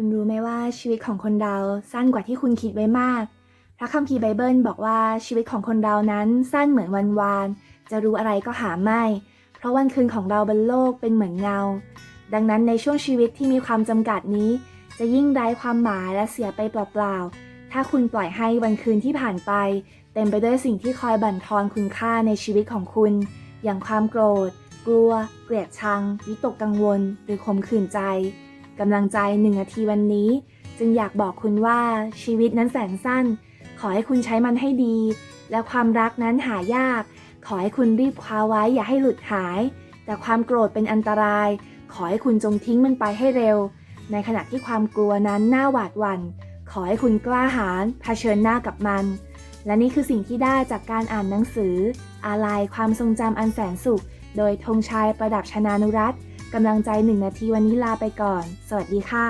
คุณรู้ไหมว่าชีวิตของคนเราสั้นกว่าที่คุณคิดไว้มาก พระคัมภีร์ไบเบิลบอกว่าชีวิตของคนเรานั้นสั้นเหมือนวันวาน จะรู้อะไรก็หาไม่ เพราะวันคืนของเราบนโลกเป็นเหมือนเงา ดังนั้นในช่วงชีวิตที่มีความจำกัดนี้ จะยิ่งไร้ความหมายและเสียไปเปล่าๆ ถ้าคุณปล่อยให้วันคืนที่ผ่านไป เต็มไปด้วยสิ่งที่คอยบั่นทอนคุณค่าในชีวิตของคุณ อย่างความโกรธ กลัว เกลียดชัง วิตกกังวล หรือขมขื่นใจ กำลังใจหนึ่งนาทีวันนี้ จึงอยากบอกคุณว่าชีวิตนั้นแสนสั้น ขอให้คุณใช้มันให้ดี และความรักนั้นหายาก ขอให้คุณรีบคว้าไว้อย่าให้หลุดหาย แต่ความโกรธเป็นอันตราย ขอให้คุณจงทิ้งมันไปให้เร็ว ในขณะที่ความกลัวนั้นน่าหวาดหวัน่น ขอให้คุณกล้าหาญเผชิญหน้ากับมัน และนี่คือสิ่งที่ได้จากการอ่านหนังสือ อาลัยความทรงจำอันแสนสุข โดยธงชัยประดับชนานุรัตน์ กำลังใจหนึ่งนาทีวันนี้ลาไปก่อน สวัสดีค่ะ